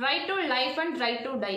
Right to life and right to die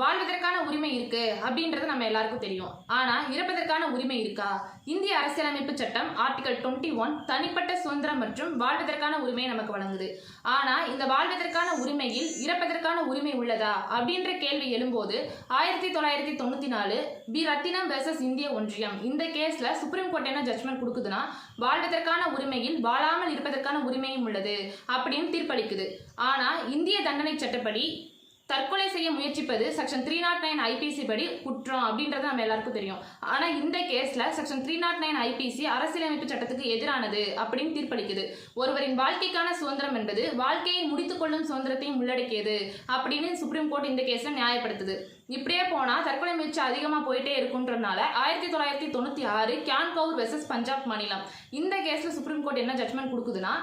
வாழ்வதற்கான உரிமை இருக்கு அப்படின்றது நம்ம எல்லாருக்கும் தெரியும். ஆனா இறப்பதற்கான உரிமை இருக்கா? இந்திய அரசியலமைப்பு சட்டம் ஆர்டிகல் 21 ஒன் தனிப்பட்ட சுதந்திரம் மற்றும் வாழ்வதற்கான உரிமையை நமக்கு வழங்குது. ஆனா இந்த வாழ்வதற்கான உரிமையில் இறப்பதற்கான உரிமை உள்ளதா? அப்படின்ற கேள்வி எழும்போது ஆயிரத்தி தொள்ளாயிரத்தி தொண்ணூத்தி நாலு பி. ரத்தினம் வெர்சஸ் இந்திய ஒன்றியம் இந்த கேஸ்ல சுப்ரீம் கோர்ட் என்ன ஜட்மெண்ட் கொடுக்குதுன்னா வாழ்வதற்கான உரிமையில் வாழாமல் இருப்பதற்கான உரிமையும் உள்ளது அப்படின்னு தீர்ப்பளிக்குது. ஆனா இந்திய தண்டனை சட்டப்படி தற்கொலை செய்ய முயற்சிப்பது section three nought nine IPC படி குற்றம் அப்படின்றது நம்ம எல்லாருக்கும் தெரியும். ஆனால் இந்த கேஸில் section three nought nine IPC அரசியலமைப்பு சட்டத்துக்கு எதிரானது அப்படின்னு தீர்ப்பளிக்குது. ஒருவரின் வாழ்க்கைக்கான சுதந்திரம் என்பது வாழ்க்கையை முடித்துக்கொள்ளும் சுதந்திரத்தையும் உள்ளடக்கியது அப்படின்னு சுப்ரீம் கோர்ட் இந்த கேஸில் நியாயப்படுத்துது. இப்படியே போனால் தற்கொலை முயற்சி அதிகமாக போயிட்டே இருக்குன்றனால ஆயிரத்தி தொள்ளாயிரத்தி தொண்ணூற்றி ஆறு கியான் கவுர் வெர்சஸ் பஞ்சாப் மாநிலம். இந்த கேஸில் சுப்ரீம் கோர்ட் என்ன ஜட்மெண்ட் கொடுக்குதுன்னா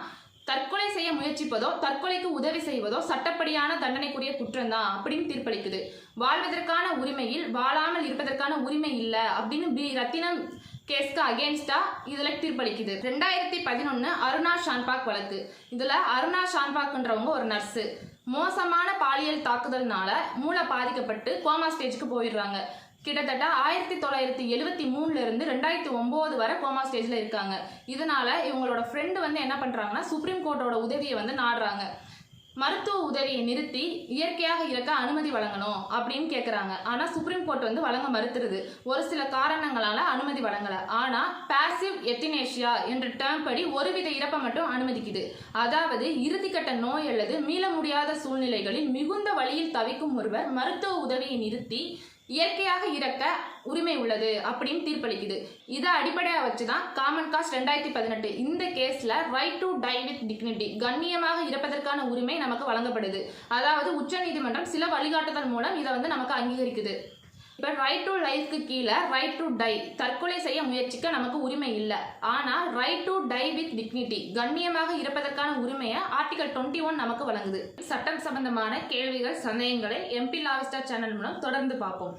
தற்கொலை செய்ய முயற்சிப்பதோ தற்கொலைக்கு உதவி செய்வதோ சட்டப்படியான தண்டனைக்குரிய குற்றம் தான் அப்படின்னு தீர்ப்பளிக்குது. வாழ்வதற்கான உரிமையில் வாழாமல் இருப்பதற்கான உரிமை இல்லை அப்படின்னு பி. ரத்தினம் கேஸ்க்கு அகேன்ஸ்டா இதுல தீர்ப்பளிக்குது. ரெண்டாயிரத்தி பதினொன்னு அருணா ஷான்பாக் வழக்கு. இதுல அருணா ஷான்பாக்ன்றவங்க ஒரு நர்ஸு. மோசமான பாலியல் தாக்குதல்னால மூளை பாதிக்கப்பட்டு கோமா ஸ்டேஜுக்கு போயிடுறாங்க. கிட்டத்தட்ட ஆயிரத்தி தொள்ளாயிரத்தி எழுவத்தி மூணுல இருந்து ரெண்டாயிரத்தி ஒன்பது வரை கோமா ஸ்டேஜ்ல இருக்காங்க. இதனால இவங்களோட ஃப்ரெண்டு வந்து என்ன பண்றாங்கன்னா சுப்ரீம் கோர்ட்டோட உதவியை வந்து நாடுறாங்க. மருத்துவ உதவியை நிறுத்தி இயற்கையாக இறக்க அனுமதி வழங்கணும் அப்படின்னு கேட்குறாங்க ஆனால் சுப்ரீம் கோர்ட் வந்து வழங்க மறுத்துருது. ஒரு சில காரணங்களால் அனுமதி வழங்கலை. ஆனால் பாசிவ் எத்தினேஷியா என்ற டேர்ம் படி ஒருவித இறப்பை மட்டும் அனுமதிக்குது. அதாவது இறுதிக்கட்ட நோய் அல்லது மீள முடியாத சூழ்நிலைகளில் மிகுந்த வழியில் தவிக்கும் ஒருவர் மருத்துவ உதவியை நிறுத்தி இயற்கையாக இறக்க உரிமை உள்ளது அப்படின்னு தீர்ப்பளிக்குது. இதை அடிப்படையாக வச்சு தான் காமன் காஸ்ட் ரெண்டாயிரத்தி பதினெட்டு இந்த கேஸில் right to die with dignity கண்ணியமாக இறப்பதற்கான உரிமை நமக்கு வழங்கப்படுது. அதாவது உச்சநீதிமன்றம் சில வழிகாட்டுதல் மூலம் இதை வந்து நமக்கு அங்கீகரிக்குது. இப்போ ரைட் டு லைஃப்க்கு கீழே ரைட் டு டை தற்கொலை செய்ய முயற்சிக்க நமக்கு உரிமை இல்லை. ஆனால் right to die with dignity கண்ணியமாக இருப்பதற்கான உரிமையை ஆர்டிகல் 21 ஒன் நமக்கு வழங்குது. சட்டம் சம்பந்தமான கேள்விகள் சந்தேகங்களை எம்பி லாவிஸ்டா சேனல் மூலம் தொடர்ந்து பார்ப்போம்.